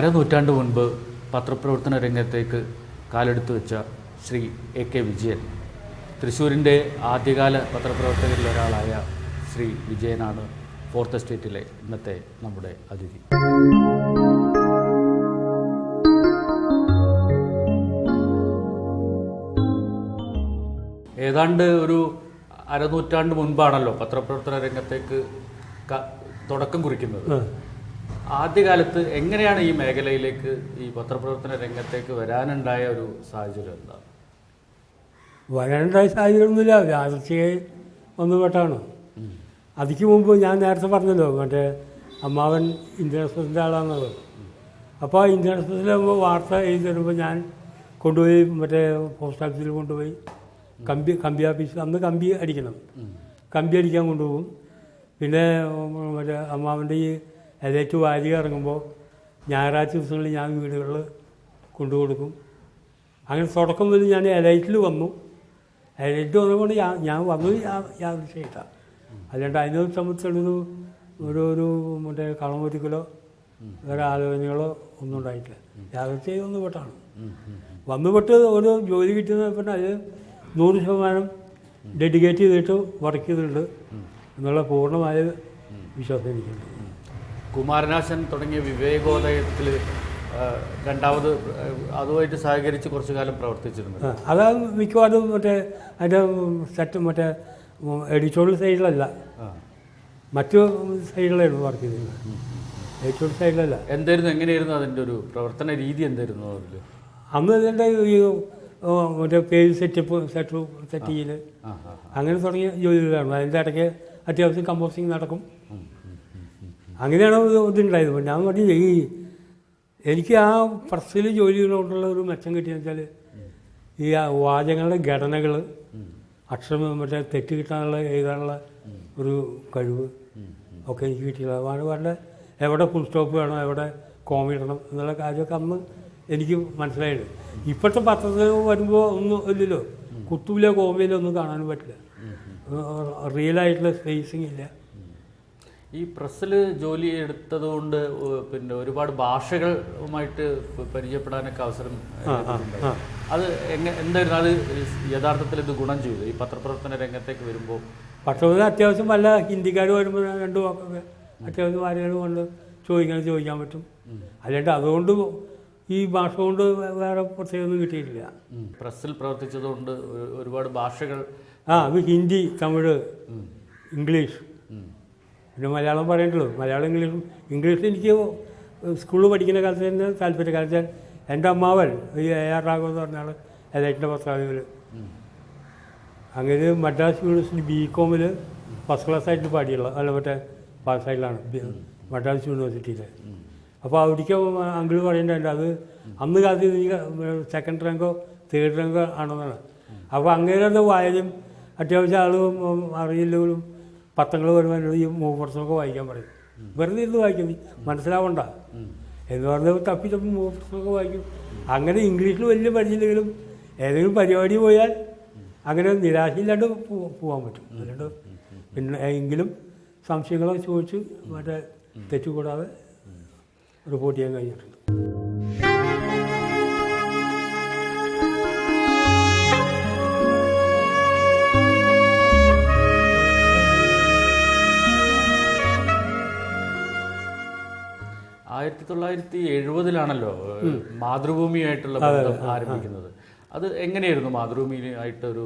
അരനൂറ്റാണ്ട് മുൻപ് പത്രപ്രവർത്തന രംഗത്തേക്ക് കാലെടുത്തു വെച്ച ശ്രീ എ കെ വിജയൻ. തൃശ്ശൂരിന്റെ ആദ്യകാല പത്രപ്രവർത്തകരിൽ ഒരാളായ ശ്രീ വിജയനാണ് ഫോർത്ത് എസ്റ്റേറ്റിലെ ഇന്നത്തെ നമ്മുടെ അതിഥി. ഏതാണ്ട് ഒരു അരനൂറ്റാണ്ട് മുൻപാണല്ലോ പത്രപ്രവർത്തന രംഗത്തേക്ക് തുടക്കം കുറിക്കുന്നത്. ആദ്യകാലത്ത് എങ്ങനെയാണ് ഈ മേഖലയിലേക്ക് ഈ പത്രപ്രവർത്തന രംഗത്തേക്ക് വരാനുണ്ടായ ഒരു സാഹചര്യം എന്താ? വരാനുണ്ടായ സാഹചര്യമൊന്നുമില്ല. യാദൃച്ഛിക ഒന്ന് പെട്ടാണ്. അതിക്ക് മുമ്പ് ഞാൻ നേരത്തെ പറഞ്ഞല്ലോ മറ്റേ അമ്മാവൻ ഇന്ത്യൻ എക്സ്പ്രസിന്റെ ആളാണത് അപ്പോൾ ഇന്ത്യൻ വാർത്ത എഴുതി തരുമ്പോൾ ഞാൻ കൊണ്ടുപോയി മറ്റേ പോസ്റ്റ് ഓഫീസിൽ കൊണ്ടുപോയി കമ്പി കമ്പി ഓഫീസ് അന്ന് കമ്പി അടിക്കണം. കമ്പി അടിക്കാൻ കൊണ്ടുപോകും. പിന്നെ മറ്റേ അമ്മാവന്റെ ഈ എലൈറ്റ് വാരിക ഇറങ്ങുമ്പോൾ ഞായറാഴ്ച ദിവസങ്ങളിൽ ഞാൻ വീടുകളിൽ കൊണ്ടുകൊടുക്കും അങ്ങനെ തുടക്കം മുതൽ ഞാൻ എലൈറ്റിൽ വന്നു. എലൈറ്റ് വന്നതുകൊണ്ട് ഞാൻ ഞാൻ വന്നത് യാദൃശ്യമായിട്ടാണ് അല്ലാണ്ട് അതിനെ സംബന്ധിച്ചുള്ളൊരു ഒരു ഒരു മറ്റേ കളമൊരുക്കലോ വേറെ ആലോചനകളോ ഒന്നും ഉണ്ടായിട്ടില്ല. യാദൃശ്യം ഒന്ന് പെട്ടാണ്. വന്നുപെട്ട് ഒരു ജോലി കിട്ടുന്ന പിന്നെ അത് നൂറ് ശതമാനം ഡെഡിക്കേറ്റ് ചെയ്തിട്ട് വർക്ക് ചെയ്തിട്ടുണ്ട്. എന്നുള്ള പൂർണമായ വിശ്വാസം എനിക്കുണ്ട്. കുമാരനാശൻ തുടങ്ങിയ വിവേകോദയത്തിൽ രണ്ടാമത് അതുമായിട്ട് സഹകരിച്ച് കുറച്ചു കാലം പ്രവർത്തിച്ചിരുന്നു. അത് മിക്കവാറും മറ്റേ അതിന്റെ സെറ്റ് മറ്റേ എഡിറ്റോറിയൽ സൈഡിലല്ല. മറ്റു സൈഡിലായിരുന്നു വർക്ക് ചെയ്തിരുന്നത്. എഡിറ്റോറിയൽ സൈഡിലല്ല. എന്തായിരുന്നു എങ്ങനെയായിരുന്നു അതിന്റെ ഒരു പ്രവർത്തന രീതി എന്തായിരുന്നു അതിൽ അന്ന് ഇതിന്റെ ഈ മറ്റേ പേജ് സെറ്റപ്പ് സെറ്റ് സെറ്റ് ചെയ്യൽ അങ്ങനെ തുടങ്ങിയ ജോലികളാണ്. അതിന്റെ ഇടയ്ക്ക് അത്യാവശ്യം കമ്പോസിങ് നടക്കും. അങ്ങനെയാണ് ഇത് ഇതുണ്ടായത്. ഞാൻ പറഞ്ഞു ഈ എനിക്ക് ആ പ്രസ്സിൽ ജോലികളോട്ടുള്ള ഒരു മെച്ചം കിട്ടിയെന്ന് വെച്ചാൽ ഈ ആ വാചകങ്ങളുടെ ഘടനകൾ അക്ഷരം മറ്റേ തെറ്റ് കിട്ടാനുള്ള എഴുതാനുള്ള ഒരു കഴിവ് ഒക്കെ എനിക്ക് കിട്ടിയത് അതാണ് വളരെ എവിടെ ഫുൾ സ്റ്റോപ്പ് വേണം എവിടെ കോമി ഇടണം എന്നുള്ള കാര്യമൊക്കെ അന്ന് എനിക്ക് മനസ്സിലായത് ഇപ്പോഴത്തെ പത്രത്തിൽ വരുമ്പോൾ ഒന്നും ഇല്ലല്ലോ. കുത്തൂല കോമയിലോ ഒന്നും കാണാനും പറ്റില്ല. റിയലായിട്ടുള്ള സ്പേസിങ് ഇല്ല. ഈ പ്രസ്സിൽ ജോലി എടുത്തതുകൊണ്ട് പിന്നെ ഒരുപാട് ഭാഷകളുമായിട്ട് പരിചയപ്പെടാനൊക്കെ അവസരം. അത് എങ്ങനെ എന്തായിരുന്നു അത് യഥാർത്ഥത്തിൽ ഇത് ഗുണം ചെയ്തു. ഈ പത്രപ്രവർത്തന രംഗത്തേക്ക് വരുമ്പോൾ പത്രപ്രവർത്തനം അത്യാവശ്യം വല്ല ഹിന്ദിക്കാർ വരുമ്പോൾ രണ്ട് വാക്കൊക്കെ അത്യാവശ്യം ആരെങ്കിലും കൊണ്ട് ചോദിക്കാൻ ചോദിക്കാൻ പറ്റും. അല്ലാണ്ട് അതുകൊണ്ട് ഈ ഭാഷ കൊണ്ട് വേറെ പ്രത്യേകമൊന്നും കിട്ടിയിട്ടില്ല. പ്രസ്സിൽ പ്രവർത്തിച്ചതുകൊണ്ട് ഒരുപാട് ഭാഷകൾ ആ അത് ഹിന്ദി തമിഴ് ഇംഗ്ലീഷ്. പിന്നെ മലയാളം പറയണ്ടല്ലോ മലയാളം ഇംഗ്ലീഷും ഇംഗ്ലീഷ് എനിക്ക് സ്കൂളിൽ പഠിക്കുന്ന കാലത്ത് തന്നെ താല്പര്യം. വെച്ചാൽ എന്റെ അമ്മാവൻ ഈ എ ആർ രാഘവൻ എന്ന് പറഞ്ഞാൽ എലൈറ്റിന്റെ പത്രാവികൾ അങ്ങനെ മദ്രാസ് യൂണിവേഴ്സിറ്റി ബി കോമിൽ ഫസ്റ്റ് ക്ലാസ് ആയിട്ട് പാടിയുള്ള അല്ല മറ്റേ പാസ്സായിട്ടാണ് മദ്രാസ് യൂണിവേഴ്സിറ്റിയിൽ അപ്പോൾ അവിടേക്ക് അങ്കിൾ പറയേണ്ടത് അത് അന്ന് കാലത്ത് എനിക്ക് സെക്കൻഡ് റാങ്കോ തേർഡ് റാങ്കോ ആണെന്നാണ്. അപ്പോൾ അങ്ങനെയുള്ള വായനയും അത്യാവശ്യം ആളും അറിയില്ലെങ്കിലും പത്രങ്ങൾ വരുമ്പോൾ ഈ മൂപ്പുറത്തൊക്കെ വായിക്കാൻ പറയും. വെറുതെ ഇരുന്ന് വായിക്കും. മനസ്സിലാവണ്ട. എന്ന് പറഞ്ഞാൽ തപ്പി തപ്പി വായിക്കും. അങ്ങനെ ഇംഗ്ലീഷിൽ വലിയ പഠിച്ചില്ലെങ്കിലും ഏതെങ്കിലും പരിപാടി പോയാൽ അങ്ങനെ നിരാശയില്ലാണ്ട് പോകാൻ പറ്റും. അല്ലാണ്ട് പിന്നെ എങ്കിലും സംശയങ്ങളൊക്കെ ചോദിച്ച് മറ്റേ തെറ്റുകൂടാതെ റിപ്പോർട്ട് ചെയ്യാൻ കഴിഞ്ഞിട്ടുണ്ട്. ആയിരത്തി തൊള്ളായിരത്തി എഴുപതിലാണല്ലോ മാതൃഭൂമിയായിട്ടുള്ള ബന്ധം ആരംഭിക്കുന്നത്. അത് എങ്ങനെയായിരുന്നു മാതൃഭൂമിയായിട്ടൊരു ഒരു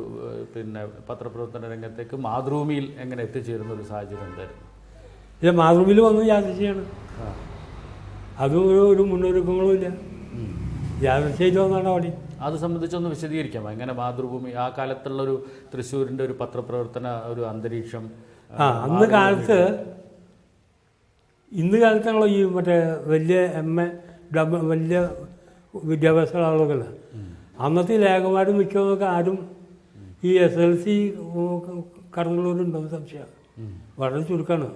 പിന്നെ പത്രപ്രവർത്തന രംഗത്തേക്ക് മാതൃഭൂമിയിൽ എങ്ങനെ എത്തിച്ചേരുന്ന ഒരു സാഹചര്യം എന്തായിരുന്നു? ഇത് മാതൃഭൂമിയിൽ വന്ന് യാദൃശ്യമാണ് അതും ഒരു ഒരു മുന്നൊരുക്കങ്ങളും ഇല്ല. യാദൃശ്യമായിട്ട് വന്നാണ് അവിടെ. അത് സംബന്ധിച്ചൊന്ന് വിശദീകരിക്കാം എങ്ങനെ മാതൃഭൂമി ആ കാലത്തുള്ള ഒരു തൃശ്ശൂരിന്റെ ഒരു പത്രപ്രവർത്തന ഒരു അന്തരീക്ഷം ആ അന്ന് കാലത്ത് ഇന്ന് കാലത്ത് ഞങ്ങൾ ഈ മറ്റേ വലിയ എം എ വലിയ വിദ്യാഭ്യാസ ആളുകൾ. അന്നത്തെ ലേഖമാരും മിക്കതൊക്കെ ആരും ഈ എസ് എൽ സി കടന്നുള്ളവരുണ്ടെന്ന് സംശയമാണ് വളരെ ചുരുക്കമാണ്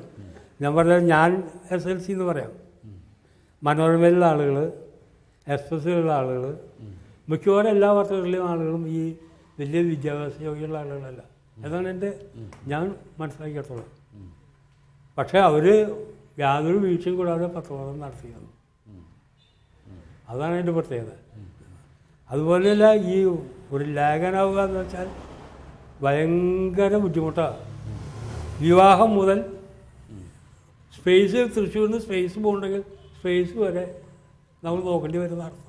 ഞാൻ പറഞ്ഞാൽ ഞാൻ എസ് എൽ സി എന്ന് പറയാം. മനോരമയിലുള്ള ആളുകൾ എക്സ്പ്രസ്സിലുള്ള ആളുകൾ മിക്കവാറും എല്ലാ പത്രങ്ങളിലെയും ആളുകളും ഈ വലിയ വിദ്യാഭ്യാസ യോഗ്യമുള്ള ആളുകളല്ല. അതാണ് എന്റെ ഞാൻ മനസ്സിലാക്കിയിടത്തോളം. പക്ഷേ അവർ യാതൊരു വീഴ്ചയും കൂടാതെ പത്രവാദം നടത്തിയിരുന്നു. അതാണ് അതിന്റെ പ്രത്യേകത. അതുപോലെയല്ല ഈ ഒരു ലേഖനാവുക എന്ന് വെച്ചാൽ ഭയങ്കര ബുദ്ധിമുട്ടാണ്. വിവാഹം മുതൽ സ്പേസ് തൃശ്ശൂരിൽ നിന്ന് സ്പേസ് പോകണമെങ്കിൽ സ്പേസ് വരെ നമ്മൾ നോക്കേണ്ടി വരുന്ന അർത്ഥം.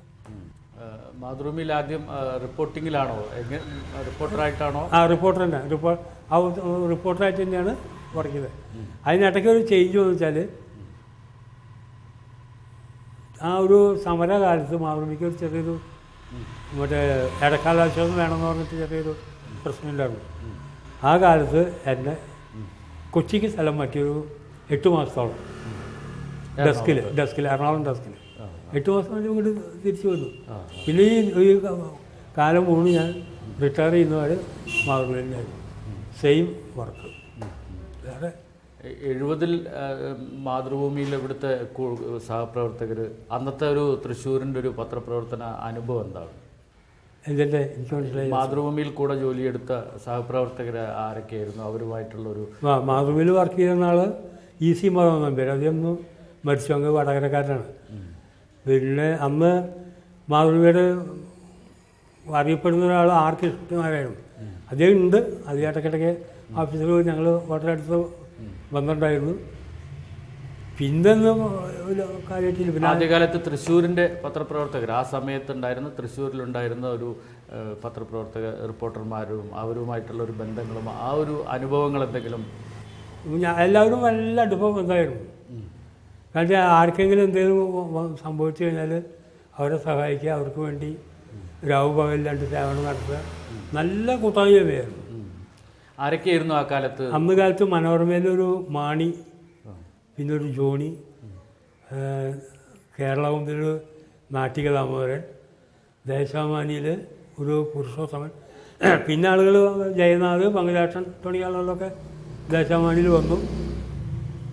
മാതൃഭൂമിയിൽ ആദ്യം റിപ്പോർട്ടിങ്ങിലാണോ? എങ്ങനെ റിപ്പോർട്ടറായിട്ടാണോ? ആ റിപ്പോർട്ടർ തന്നെ. റിപ്പോർട്ട് ആ റിപ്പോർട്ടറായിട്ട് തന്നെയാണ് ചെയ്തത് അതിനിടയ്ക്ക് ഒരു ചേഞ്ച് എന്ന് വെച്ചാൽ ആ ഒരു സമരകാലത്ത് മാതൃഭൂമിക്ക് ഒരു ചെറിയൊരു മറ്റേ ഇടക്കാലാശ്വാസം വേണമെന്ന് പറഞ്ഞിട്ട് ചെറിയൊരു പ്രശ്നമില്ലായിരുന്നു ആ കാലത്ത് എന്റെ കൊച്ചിക്ക് സ്ഥലം പറ്റിയൊരു എട്ട് മാസത്തോളം. ഡെസ്കിൽ ഡെസ്കിൽ എറണാകുളം ഡെസ്കിൽ എട്ട് മാസം ഇങ്ങോട്ട് തിരിച്ചു വന്നു. പിന്നെ ഈ കാലം മുഴുവൻ ഞാൻ റിട്ടയർ ചെയ്യുന്നവർ മാതൃഭൂമിയിലായിരുന്നു സെയിം വർക്ക് എ- എഴുപതിൽ മാതൃഭൂമിയിൽ ഇവിടുത്തെ സഹപ്രവർത്തകർ അന്നത്തെ ഒരു തൃശ്ശൂരിന്റെ ഒരു പത്രപ്രവർത്തന അനുഭവം എന്താണ്? ഇതിന്റെ എനിക്ക് മനസ്സിലായി. മാതൃഭൂമിയിൽ കൂടെ ജോലിയെടുത്ത സഹപ്രവർത്തകർ ആരൊക്കെയായിരുന്നു? അവരുമായിട്ടുള്ള ഒരു ആ മാതൃഭൂമിയിൽ വർക്ക് ചെയ്യുന്ന ആൾ ഇ സി മോഹൻ നമ്പ്യാർ അദ്ദേഹം ഒന്ന് മരിച്ചു അങ്ങ് വടകരക്കാരനാണ്. പിന്നെ അന്ന് മാതൃഭൂമിയുടെ അറിയപ്പെടുന്ന ഒരാൾ ആർ കൃഷ്ണനാരായണൻ അദ്ദേഹം ഉണ്ട്. അത് ഇടയ്ക്കിടയ്ക്ക് ഓഫീസിൽ പോയി ഞങ്ങൾ വളരെ അടുത്ത് വന്നിട്ടുണ്ടായിരുന്നു. പിന്നൊന്നും കാര്യമായിട്ടില്ല. പിന്നെ ആദ്യകാലത്ത് തൃശ്ശൂരിന്റെ പത്രപ്രവർത്തകർ ആ സമയത്തുണ്ടായിരുന്ന തൃശ്ശൂരിലുണ്ടായിരുന്ന ഒരു പത്രപ്രവർത്തക റിപ്പോർട്ടർമാരും അവരുമായിട്ടുള്ള ഒരു ബന്ധങ്ങളും ആ ഒരു അനുഭവങ്ങൾ എന്തെങ്കിലും? എല്ലാവരും നല്ല അടുപ്പം എന്തായിരുന്നു കാരണം ആർക്കെങ്കിലും എന്തെങ്കിലും സംഭവിച്ചു കഴിഞ്ഞാൽ അവരെ സഹായിക്കുക അവർക്ക് വേണ്ടി രാവ് പകലില്ലാണ്ട് സേവനം നടത്തുക. നല്ല കൂട്ടായ്മയായിരുന്നു. ആരൊക്കെയായിരുന്നു ആ കാലത്ത്? അന്ന് കാലത്ത് മനോരമയിലൊരു മാണി പിന്നെ ഒരു ജോണി കേരളകുന്തിലൊരു നാട്ടിക ദാമോദരൻ ദേശാമാനിയിൽ ഒരു പുരുഷോത്തമൻ. പിന്നെ ആളുകൾ ജയനാഥ് പങ്കജാക്ഷൻ തുടങ്ങിയ ആളുകളൊക്കെ ദേശാമാനിയിൽ വന്നു.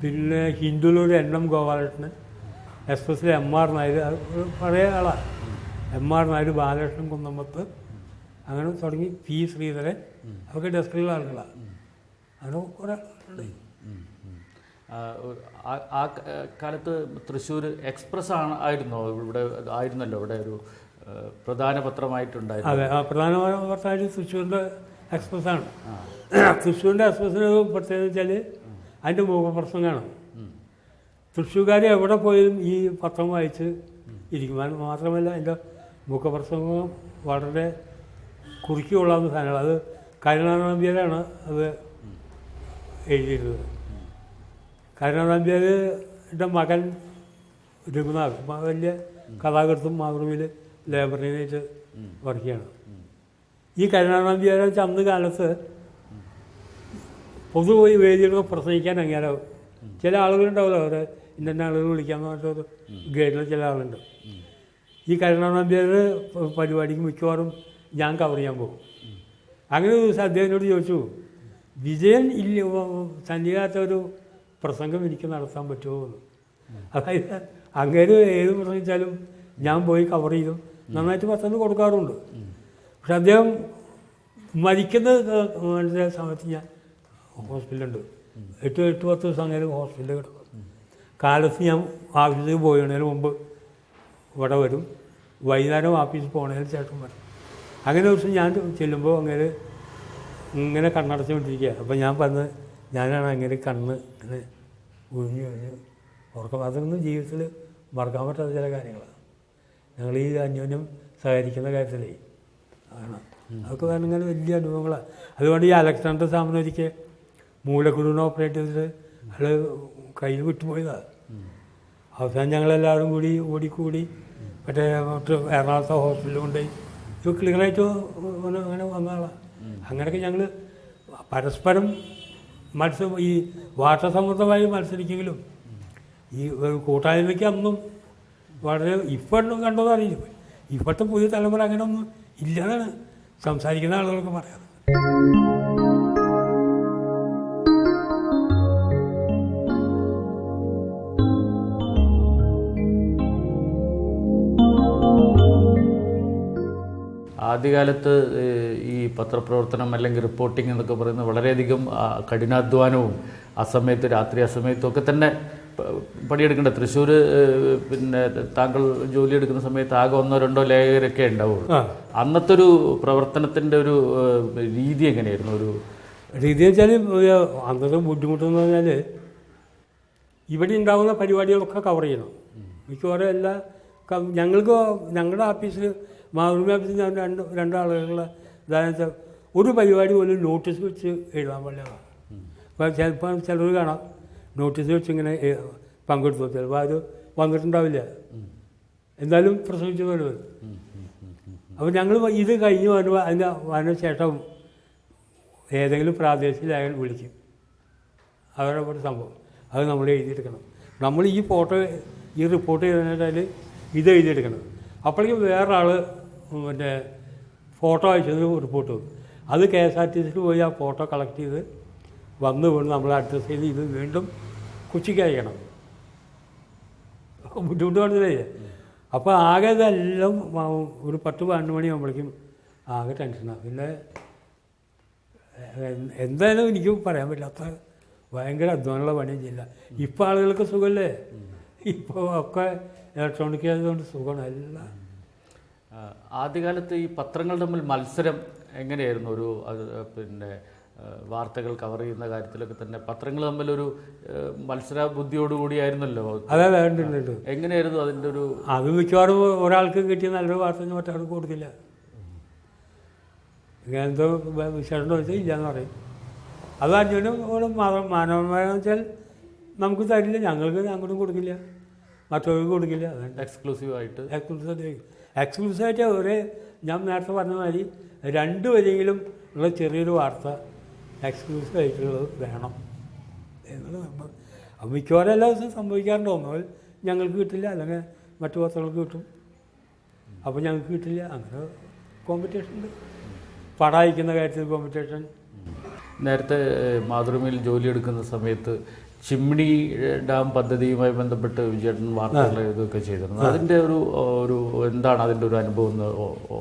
പിന്നെ ഹിന്ദുവിലൊരു N M Gopalakrishnan S S M R Nair പഴയ ആളാണ് എം ആർ നായർ ബാലകൃഷ്ണൻ കുന്നമ്പത്ത് അങ്ങനെ തുടങ്ങി പി ശ്രീധരൻ അവർക്ക് ഡെസ്കിലുള്ള ആളുകളാണ്. അങ്ങനെ കുറേ ആളുകളുണ്ട്. ഉം, ഉം. ആ, കാലത്ത് തൃശ്ശൂർ എക്സ്പ്രസ് ആണ് ആയിരുന്നോ? ഇവിടെ ആയിരുന്നല്ലോ ഇവിടെ ഒരു പ്രധാന പത്രമായിട്ടുണ്ടായിരുന്നു അതെ ആ പ്രധാന പത്രമായിട്ട് തൃശ്ശൂരിന്റെ എക്സ്പ്രസ്സാണ് തൃശ്ശൂരിന്റെ എക്സ്പ്രസ്സിന് പ്രത്യേകത വെച്ചാൽ അതിന്റെ കാണും തൃശ്ശൂർക്കാർ എവിടെ പോയാലും ഈ പത്രം വായിച്ച് ഇരിക്കും. അത് മാത്രമല്ല അതിന്റെ മുഖപ്രസംഗം വളരെ കുറുക്കിയുള്ള സാധനങ്ങൾ അത് കരുണാനമ്പ്യരാണ് അത് എഴുതിയിരുന്നത്. കരുണാനമ്പ്യരുടെ മകൻ രഘുനാഥ് വലിയ കഥാകൃത്തും മാതൃഭൂമിയിൽ ലേബറിനായിട്ട് വർക്ക് ചെയ്യണം. ഈ കരുണാനമ്പ്യാരെ വെച്ചാൽ അന്ന് കാലത്ത് പൊതുവായി വേദികളൊക്കെ പ്രസംഗിക്കാൻ അങ്ങനെ ചില ആളുകളുണ്ടാവില്ല. അവരെ ഇന്ന ആളുകൾ വിളിക്കാന്ന് പറഞ്ഞിട്ട് ഗൈഡിൽ ചില ആളുണ്ട്. ഈ കരുണാനമ്പ്യാർ പരിപാടിക്ക് മിക്കവാറും ഞാൻ കവർ ചെയ്യാൻ പോകും. അങ്ങനെ ദിവസം അദ്ദേഹത്തിനോട് ചോദിച്ചു വിജയൻ ഇല്ല സന്നിധാനത്തെ ഒരു പ്രസംഗം എനിക്ക് നടത്താൻ പറ്റുമോ? എന്ന്. അതായത് അങ്ങനെ ഏത് പ്രസംഗിച്ചാലും ഞാൻ പോയി കവർ ചെയ്തും നന്നായിട്ട് പത്രം കൊടുക്കാറുണ്ട്. പക്ഷെ അദ്ദേഹം മരിക്കുന്ന സമയത്ത് ഞാൻ ഹോസ്പിറ്റലുണ്ട് എട്ട് എട്ട് പത്ത് ദിവസം അങ്ങനെ ഹോസ്പിറ്റലിൽ കിടക്കും. കാലത്ത് ഞാൻ ഓഫീസിൽ പോയതിന് മുമ്പ് ഇവിടെ വരും. വൈകുന്നേരം ഓഫീസിൽ പോണതിന് ശേഷം വരും. അങ്ങനെ ദിവസം ഞാൻ ചെല്ലുമ്പോൾ അങ്ങനെ ഇങ്ങനെ കണ്ണടച്ചുകൊണ്ടിരിക്കുക അപ്പോൾ ഞാൻ പറഞ്ഞത് ഞാനാണ് അങ്ങനെ കണ്ണ് ഇങ്ങനെ ഒഴിഞ്ഞു കഴിഞ്ഞ് ഉറക്കം. അതൊന്നും ജീവിതത്തിൽ മറക്കാൻ പറ്റാത്ത ചില കാര്യങ്ങളാണ് ഞങ്ങൾ ഈ അന്യോന്യം സഹകരിക്കുന്ന കാര്യത്തിലേ ആണ്. അതൊക്കെ വേണം ഇങ്ങനെ വലിയ അനുഭവങ്ങളാണ് അതുകൊണ്ട് ഈ അലക്സാണ്ടർ സാമനോരിക്ക് മൂലക്കുരുവിനെ ഓപ്പറേറ്റ് ചെയ്തിട്ട് അയാൾ കയ്യിൽ വിട്ടുപോയതാണ് അവസാനം ഞങ്ങളെല്ലാവരും കൂടി ഓടിക്കൂടി മറ്റ് എറണാകുളത്തെ ഹോസ്പിറ്റലിൽ കൊണ്ടുപോയി ഇത് ക്ലിയറായിട്ട് അങ്ങനെ വന്നതാണ്. അങ്ങനെയൊക്കെ ഞങ്ങൾ പരസ്പരം മത്സരം ഈ വാട്ടസമൃദ്ധമായി മത്സരിക്കെങ്കിലും ഈ കൂട്ടായ്മയ്ക്ക് അന്നും വളരെ ഇപ്പോഴും കണ്ടോന്ന് അറിയില്ല. ഇപ്പോഴത്തെ പുതിയ തലമുറ അങ്ങനെ ഒന്നും ഇല്ലെന്നാണ് സംസാരിക്കുന്ന ആളുകളൊക്കെ പറയാറ്. ആദ്യകാലത്ത് ഈ പത്രപ്രവർത്തനം അല്ലെങ്കിൽ റിപ്പോർട്ടിംഗ് എന്നൊക്കെ പറയുന്നത് വളരെയധികം കഠിനാധ്വാനവും ആ സമയത്ത് രാത്രി ആ സമയത്തും ഒക്കെ തന്നെ പണിയെടുക്കേണ്ട. തൃശ്ശൂർ പിന്നെ താങ്കൾ ജോലി എടുക്കുന്ന സമയത്ത് ആകെ ഒന്നോ രണ്ടോ ലേഖകരൊക്കെ ഉണ്ടാവുള്ളൂ. അന്നത്തെ ഒരു പ്രവർത്തനത്തിന്റെ ഒരു രീതി എങ്ങനെയായിരുന്നു? ഒരു രീതി വെച്ചാൽ അന്നത്തെ ബുദ്ധിമുട്ടെന്ന് പറഞ്ഞാൽ ഇവിടെ ഉണ്ടാകുന്ന പരിപാടികളൊക്കെ കവർ ചെയ്യണം. മിക്കവാറും എല്ലാ ഞങ്ങൾക്ക് ഞങ്ങളുടെ ഓഫീസിൽ ഓഫീസിൽ ഞാൻ രണ്ട് രണ്ടാളുകളുടെ ഇതാണെന്ന് വെച്ചാൽ ഒരു പരിപാടി പോലും നോട്ടീസ് വെച്ച് എഴുതാൻ പാടില്ല. അപ്പോൾ ചിലപ്പോൾ ചിലർ കാണാം. നോട്ടീസ് വെച്ച് ഇങ്ങനെ പങ്കെടുത്തു ചിലപ്പോൾ അത് വന്നിട്ടുണ്ടാവില്ല. എന്തായാലും പ്രസംഗിച്ചു വരുന്നത് അപ്പോൾ ഞങ്ങൾ ഇത് കഴിഞ്ഞ് വരുമ്പോൾ അതിന്റെ അതിന് ശേഷം ഏതെങ്കിലും പ്രാദേശിക ലേഖകൻ വിളിക്കും. അവരുടെ ഒരു സംഭവം. അത് നമ്മൾ എഴുതിയെടുക്കണം. നമ്മൾ ഈ ഫോട്ടോ ഈ റിപ്പോർട്ട് ചെയ്തതിനേക്കാൾ ഇത് എഴുതിയെടുക്കണം. അപ്പോഴേക്കും വേറൊരാൾ പിന്നെ ഫോട്ടോ അയച്ചത് റിപ്പോർട്ട് വന്നു. അത് കെ എസ് ആർ ടി സിയിൽ പോയി ആ ഫോട്ടോ കളക്ട് ചെയ്ത് വന്ന് വീണ് നമ്മളെ അഡ്രസ്സ് ചെയ്ത് ഇത് വീണ്ടും കൊച്ചിക്ക് അയക്കണം. ബുദ്ധിമുട്ട് മനസ്സിലായില്ലേ അപ്പോൾ ആകെ ഇതെല്ലാം ഒരു പത്ത് പന്ത്രണ്ട് മണിയാകുമ്പോഴേക്കും ആകെ ടെൻഷനാണ് പിന്നെ എന്തായാലും എനിക്ക് പറയാൻ പറ്റാത്ത ഭയങ്കര അധ്വാനമുള്ള പണിയും ചെയ്യില്ല. ഇപ്പോൾ ആളുകൾക്ക് സുഖമല്ലേ ഇപ്പോൾ ഒക്കെ ഇലക്ട്രോണിക് ആയതുകൊണ്ട് സുഖമല്ല ആദ്യകാലത്ത് ഈ പത്രങ്ങൾ തമ്മിൽ മത്സരം എങ്ങനെയായിരുന്നു? ഒരു അത് പിന്നെ വാർത്തകൾ കവർ ചെയ്യുന്ന കാര്യത്തിലൊക്കെ തന്നെ പത്രങ്ങൾ തമ്മിലൊരു മത്സര ബുദ്ധിയോടുകൂടിയായിരുന്നല്ലോ അതെ വേണ്ടിട്ടുണ്ട് എങ്ങനെയായിരുന്നു അതിന്റെ ഒരു അത് മിക്കവാറും ഒരാൾക്ക് കിട്ടിയ നല്ലൊരു വാർത്ത മറ്റൊരാൾക്ക് കൊടുക്കില്ല ഇങ്ങനെ എന്തോ വിശേഷം ചോദിച്ചാൽ ഇല്ലയെന്ന് പറയും. അത് അന്യോന്യം മാത്രം മാനവന്മാരെന്ന് വെച്ചാൽ നമുക്ക് തരില്ല ഞങ്ങൾക്ക് അങ്ങോട്ടും കൊടുക്കില്ല. മറ്റവർക്ക് കൊടുക്കില്ല. എക്സ്ക്ലൂസീവ് ആയിട്ട്? എക്സ്ക്ലൂസീവ് എക്സ്ക്ലൂസീവായിട്ട് ഒരേ ഞാൻ നേരത്തെ പറഞ്ഞ മാതിരി രണ്ട് വരെയെങ്കിലും ഉള്ള ചെറിയൊരു വാർത്ത എക്സ്ക്ലൂസീവ് ആയിട്ടുള്ളത് വേണം. എന്നുള്ളത് മിക്കവാറും എല്ലാ ദിവസവും സംഭവിക്കാറുണ്ട്. ഒന്നുകിൽ ഞങ്ങൾക്ക് കിട്ടില്ല അല്ലെങ്കിൽ മറ്റു പത്രങ്ങൾക്ക് കിട്ടും. അപ്പോൾ ഞങ്ങൾക്ക് കിട്ടില്ല. അങ്ങനെ കോമ്പറ്റീഷൻ ഉണ്ട്. പടം അയക്കുന്ന കാര്യത്തിൽ കോമ്പറ്റീഷൻ നേരത്തെ മാതൃഭൂമിയിൽ ജോലിയെടുക്കുന്ന സമയത്ത് ചിമ്മിണി ഡാം പദ്ധതിയുമായി ബന്ധപ്പെട്ട് വിജയേട്ടൻ വാർത്തകൾ ഇതൊക്കെ ചെയ്തിരുന്നു അതിന്റെ ഒരു ഒരു എന്താണ് അതിന്റെ ഒരു അനുഭവം എന്ന്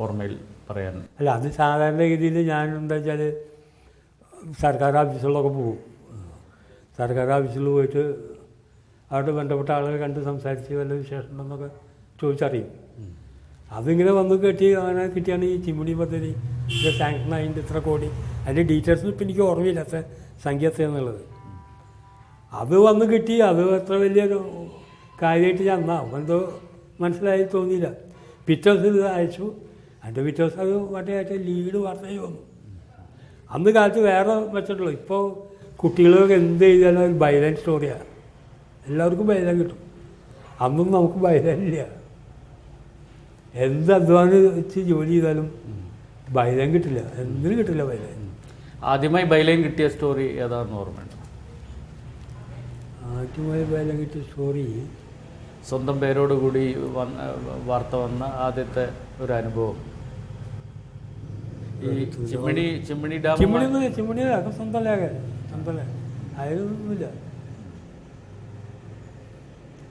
ഓർമ്മയിൽ പറയാൻ? അല്ല അത് സാധാരണ രീതിയിൽ ഞാൻ എന്താ വെച്ചാൽ സർക്കാർ ഓഫീസുകളിലൊക്കെ പോകും. സർക്കാർ ഓഫീസിൽ പോയിട്ട് അവിടെ ബന്ധപ്പെട്ട ആളുകൾ കണ്ട് സംസാരിച്ച് വല്ല വിശേഷം ഉണ്ടെന്നൊക്കെ ചോദിച്ചറിയും. അതിങ്ങനെ വന്ന് കെട്ടി അങ്ങനെ കിട്ടിയാണ് ഈ ചിമ്മിണി പദ്ധതി. ഇത് സാങ്ഷൻ അതിന്റെ ഇത്ര കോടി. അതിന്റെ ഡീറ്റെയിൽസ് ഇപ്പം എനിക്ക് ഓർമ്മയില്ലാത്ത സംഖ്യ എത്രയാന്നുള്ളത്. അത് വന്ന് കിട്ടി. അത് അത്ര വലിയൊരു കാര്യമായിട്ട് ഞാൻ എന്നാ എന്തോ മനസ്സിലായി തോന്നിയില്ല. പിറ്റേ ദിവസം ഇത് അയച്ചു. എന്റെ പിറ്റേ ദിവസം അത് മറ്റേ ലീഡ് വാർത്തയിൽ വന്നു. അന്ന് കാലത്ത് വേറെ വെച്ചിട്ടുള്ളൂ ഇപ്പോൾ കുട്ടികളൊക്കെ എന്ത് ചെയ്താലും ഒരു ബൈലൻ സ്റ്റോറിയാണ് എല്ലാവർക്കും ബൈലൻ കിട്ടും. അന്നും നമുക്ക് ബൈലൻ ഇല്ല. എന്ത് വെച്ച് ജോലി ചെയ്താലും ബൈലൻ കിട്ടില്ല. എന്തിനും കിട്ടില്ല ബൈലൻ ആദ്യമായി ബൈലൈൻ കിട്ടിയ സ്റ്റോറി ഏതാണെന്ന് ഓർമ്മയുണ്ട്? ആദ്യമായി ബൈലൻ കിട്ടിയ സ്റ്റോറി സ്വന്തം പേരോടുകൂടി വന്ന വാർത്ത വന്ന ആദ്യത്തെ ഒരു അനുഭവം. ഈ ചിമ്മിണി ചിമ്മിണി ഡാം ചിമ്മിണി ചിമ്മിണി സ്വന്തം ലേഖ സ്വന്തം ലേഖ അതിലൊന്നുമില്ല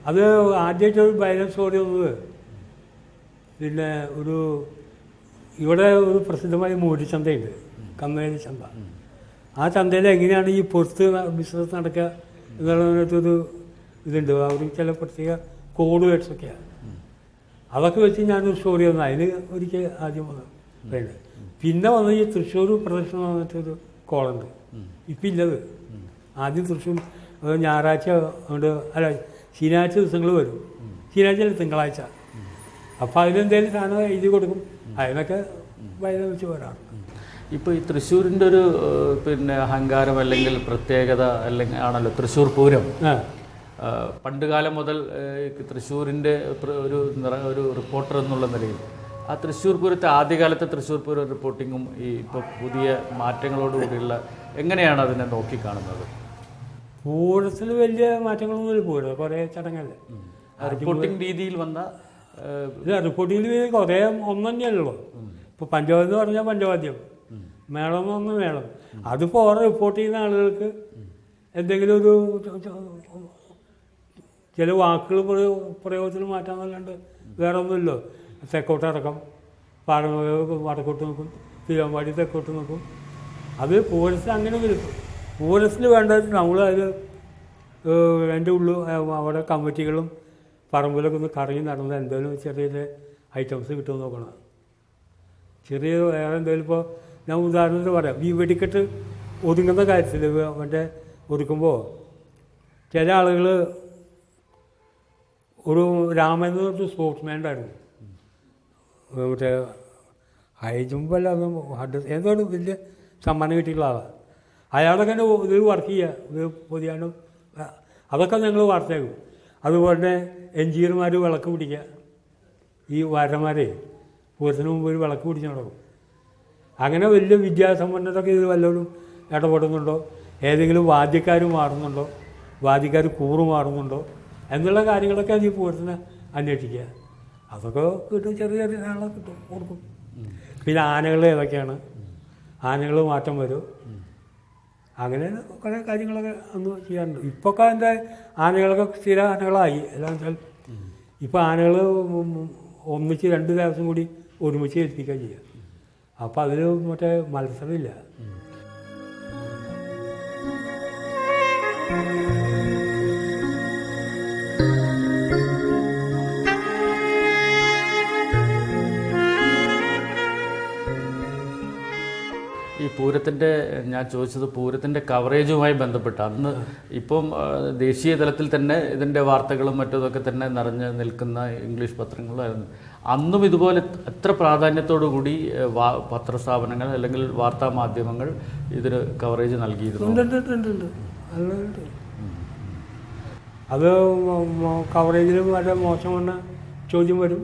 അത് ആദ്യമായിട്ട് ഒരു ബൈലൻസ് സ്റ്റോറി വന്നത്. പിന്നെ ഒരു ഇവിടെ ഒരു പ്രസിദ്ധമായ മൂടിച്ചന്തയുണ്ട് കന്നേരി ചന്ത. ആ ചന്തയിൽ എങ്ങനെയാണ് ഈ പുറത്ത് ബിസിനസ് നടക്കുക എന്നുള്ളതിനകത്തൊരു ഇതുണ്ട്. അവർ ചില പ്രത്യേക കോഡ് വേർഡ്സൊക്കെയാണ് അതൊക്കെ വെച്ച് ഞാനൊരു സ്റ്റോറി വന്നു അതിന് ഒരിക്കൽ ആദ്യം വന്നു. വേണ്ടത് പിന്നെ വന്ന് ഈ തൃശ്ശൂർ പ്രദർശനം വന്നിട്ടൊരു കോളുണ്ട് ഇപ്പം ഇല്ലത് ആദ്യം തൃശ്ശൂർ ഞായറാഴ്ച കൊണ്ട് അല്ല ശനിയാഴ്ച ദിവസങ്ങൾ വരും. ശനിയാഴ്ച അല്ല തിങ്കളാഴ്ച. അപ്പോൾ അതിനെന്തെങ്കിലും സാധനം എഴുതി കൊടുക്കും. അതിനൊക്കെ വയനാട് വെച്ച് വരാറ് ഇപ്പോൾ ഈ തൃശ്ശൂരിന്റെ ഒരു പിന്നെ അഹങ്കാരം അല്ലെങ്കിൽ പ്രത്യേകത അല്ലെങ്കിൽ ആണല്ലോ തൃശ്ശൂർ പൂരം. പണ്ടുകാലം മുതൽ തൃശ്ശൂരിന്റെ ഒരു ഒരു റിപ്പോർട്ടർ എന്നുള്ള നിലയിൽ ആ തൃശ്ശൂർ പൂരത്തെ ആദ്യകാലത്തെ തൃശ്ശൂർ പൂരം റിപ്പോർട്ടിങ്ങും ഈ ഇപ്പോൾ പുതിയ മാറ്റങ്ങളോടുകൂടിയുള്ള എങ്ങനെയാണ് അതിനെ നോക്കിക്കാണുന്നത്? പൂരത്തിൽ വലിയ മാറ്റങ്ങളൊന്നുമില്ല പൂരം കുറേ ചടങ്ങല്ലേ. റിപ്പോർട്ടിംഗ് രീതിയിൽ വന്ന ഇല്ല റിപ്പോർട്ടിങ്ങിൽ കുറേ ഒന്നു തന്നെയല്ലോ ഇപ്പോൾ പഞ്ചവാദ്യം എന്ന് പറഞ്ഞാൽ പഞ്ചവാദ്യം. മേളം വേണം. അതിപ്പോൾ ഓരോ റിപ്പോർട്ട് ചെയ്യുന്ന ആളുകൾക്ക് എന്തെങ്കിലും ഒരു ചില വാക്കുകൾ പ്രയോ- പ്രയോഗത്തിൽ മാറ്റാന്നല്ലാണ്ട് വേറെ ഒന്നുമില്ലോ തെക്കോട്ട് ഇറക്കം പാടം വടക്കോട്ട് നോക്കും തിരുവമ്പാടി തെക്കോട്ട് നോക്കും. അത് പൂരത്തിൽ അങ്ങനെ വരും. പോലീസിന് വേണ്ടത് നമ്മൾ അതിൽ എന്റെ ഉള്ളു അവിടെ കമ്മിറ്റികളും പറമ്പിലൊക്കെ ഒന്ന് കറങ്ങി നടന്ന് എന്തെങ്കിലും ചെറിയ ഐറ്റംസ് കിട്ടുമെന്ന് നോക്കണം. ചെറിയ വേറെ എന്തെങ്കിലും ഇപ്പോൾ ഞാൻ ഉദാഹരണത്തിന് പറയാം ഈ വെടിക്കെട്ട് ഒതുങ്ങുന്ന കാര്യത്തിൽ മറ്റേ ഒതുക്കുമ്പോൾ ചില ആളുകൾ ഒരു രാമൻ എന്ന് പറഞ്ഞ സ്പോർട്സ്മാൻ ഉണ്ടായിരുന്നു. മറ്റേ ഹൈ ജമ്പല്ല ഹഡ് വലിയ സമ്മാനം കിട്ടിയിട്ടുള്ള ആളാണ് അയാളൊക്കെ ഇതിൽ വർക്ക് ചെയ്യുക ഇത് പൊതിയാനും അതൊക്കെ ഞങ്ങൾ വാർത്തയാക്കും. അതുപോലെ തന്നെ എഞ്ചിനീയർമാർ വിളക്ക് പിടിക്കുക. ഈ വാരന്മാരെ പൂരത്തിന് മുമ്പ് ഒരു വിളക്ക് പിടിച്ച് നടക്കും. അങ്ങനെ വലിയ വിദ്യാസമ്പന്നതൊക്കെ ഇത് വല്ലവരും ഇടപെടുന്നുണ്ടോ? ഏതെങ്കിലും വാദ്യക്കാർ മാറുന്നുണ്ടോ? വാദ്യക്കാർ കൂറ് മാറുന്നുണ്ടോ? എന്നുള്ള കാര്യങ്ങളൊക്കെ ഈ പൂരത്തിന് അന്വേഷിക്കുക. അതൊക്കെ കിട്ടും ചെറിയ ചെറിയ സാധനങ്ങളൊക്കെ കിട്ടും കൊടുക്കും. പിന്നെ ആനകൾ ഏതൊക്കെയാണ്? ആനകൾ മാറ്റം വരും. അങ്ങനെ കുറേ കാര്യങ്ങളൊക്കെ അന്ന് ചെയ്യാറുണ്ട്. ഇപ്പൊക്കെ അതിന്റെ ആനകളൊക്കെ സ്ഥിര ആനകളായി. എന്താണെന്ന് വെച്ചാൽ ഇപ്പോൾ ആനകൾ ഒന്നിച്ച് രണ്ട് ദിവസം കൂടി ഒരുമിച്ച് ഏൽപ്പിക്കുക ചെയ്യുക അപ്പോൾ അതിൽ മറ്റേ മത്സരമില്ല. ഈ പൂരത്തിന്റെ ഞാൻ ചോദിച്ചത് പൂരത്തിന്റെ കവറേജുമായി ബന്ധപ്പെട്ട് അന്ന് ഇപ്പം ദേശീയ തലത്തിൽ തന്നെ ഇതിന്റെ വാർത്തകളും മറ്റതൊക്കെ തന്നെ നിറഞ്ഞ് നിൽക്കുന്ന ഇംഗ്ലീഷ് പത്രങ്ങളായിരുന്നു. അന്നും ഇതുപോലെ എത്ര പ്രാധാന്യത്തോടു കൂടി പത്രസ്ഥാപനങ്ങൾ അല്ലെങ്കിൽ വാർത്താ മാധ്യമങ്ങൾ ഇതിന് കവറേജ് നൽകിയിരുന്നു? അത് കവറേജിലും വളരെ മോശം വന്ന ചോദ്യം വരും.